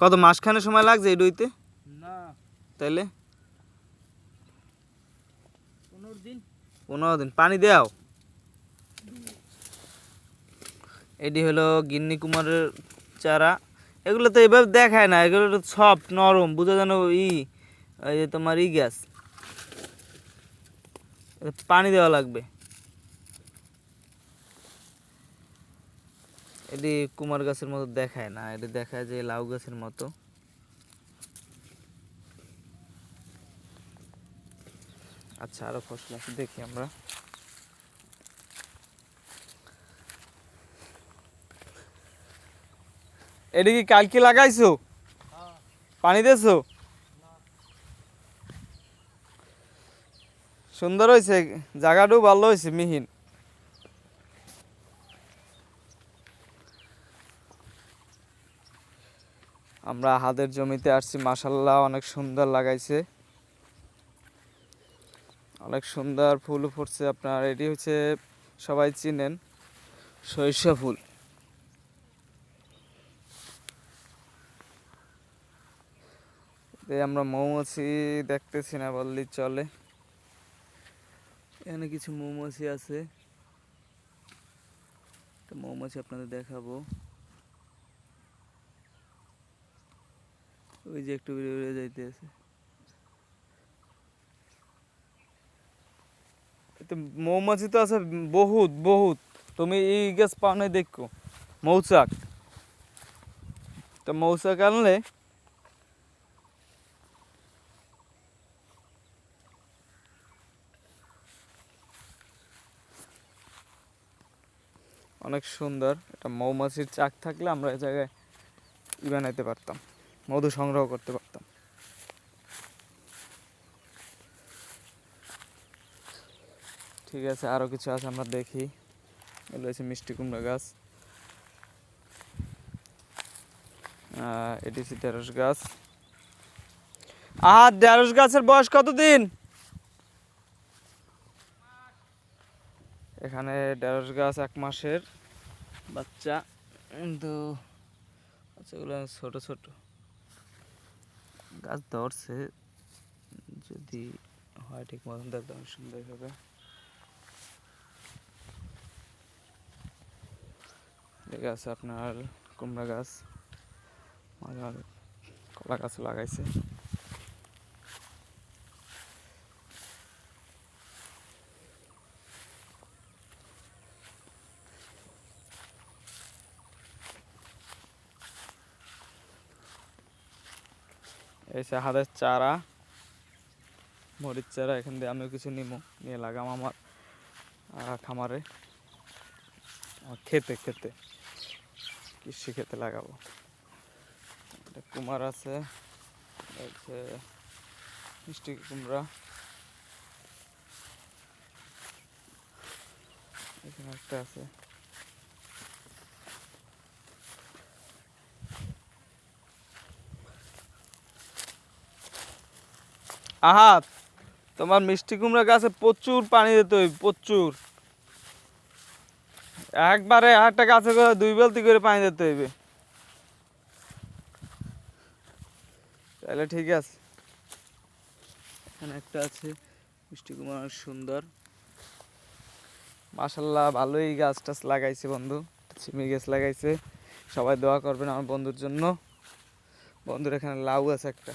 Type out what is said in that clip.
কত মাসখানে সময় লাগছে এই ডইতে? না। তাইলে? পনেরো দিন। পনেরো দিন। পানি দেও। এটি হলো গিন্নি কুমারের চারা। এগুলো তো এভাবে দেখায় না। এগুলো তো সফট নরম বুঝা যেন ই এই যে তোমার ই গ্যাস। পানি দেওয়া লাগবে। এটি কুমার গাছের মতো দেখায় না, এটি দেখায় যে লাউ গাছের মতো। আচ্ছা আরও ফসল আছে, দেখি আমরা। এটা কি কালকে লাগাইছো? পানি দিয়েছ? সুন্দর হয়েছে, জায়গাটাও ভালো হয়েছে, মিহিন। আমরা হাতের জমিতে আসছি মাসাল্লাহ অনেক সুন্দর লাগাইছে। অনেক সুন্দর ফুল ফুটছে আপনার, এটি হচ্ছে সবাই চিনেন, সরিষা ফুল। আমরা মৌমাছি দেখতেছি না বললেই চলে। এখানে কিছু মৌমাছি আছে। মৌমাছি আপনাদের দেখাবো। ওই যে একটু উড়ে উড়ে যাইতে আছে। মৌমাছি তো আছে বহুত বহুত। তুমি এই গাছ পাও নাই দেখো, মৌচাক। তো মৌচাক আনলে অনেক সুন্দর। এটা মৌমাছির চাক থাকলে আমরা এই জায়গায় ই বানাইতে পারতাম। মধু সংগ্রহ করতে পারতাম। ঠিক আছে, আরও কিছু আছে আমরা দেখি। এগুলো হচ্ছে মিষ্টি কুমড়া গাছ। এটি হচ্ছে ঢেঁড়স গাছ। আহ, ঢেঁড়স গাছের বয়স কতদিন? এখানে ঢেঁড়স গাছ এক মাসের বাচ্চা। কিন্তু বাচ্চাগুলো ছোট ছোট। গাছ ধরছে, যদি হয় ঠিক মতন দেখতে সুন্দর হবে। আপনার কুমড়া গাছ কলা গাছ লাগাইছে। এই হাতের চারা, মরিচ চারা, এখান দিয়ে আমিও কিছু নিব নিয়ে লাগাম আমার খামারে খেতে খেতে, কৃষি খেতে লাগাবো। কুমার আছে, এই মিষ্টি কুমড়া। এখানে একটা আছে। আহাত, তোমার মিষ্টি কুমড়া গাছে প্রচুর পানি দিতে প্রচুর। একবারে একটা গাছে করে দুই বালতি করে পানি দিতে হইবে তাহলে ঠিক আছে। এখানে একটা আছে, মিষ্টি কুমড়া সুন্দর। মাসাল্লাহ ভালোই গাছ টাছ লাগাইছে বন্ধু চিমি গাছ লাগাইছে। সবাই দোয়া করবেন আমার বন্ধুর জন্য। বন্ধুর এখানে লাউ আছে একটা।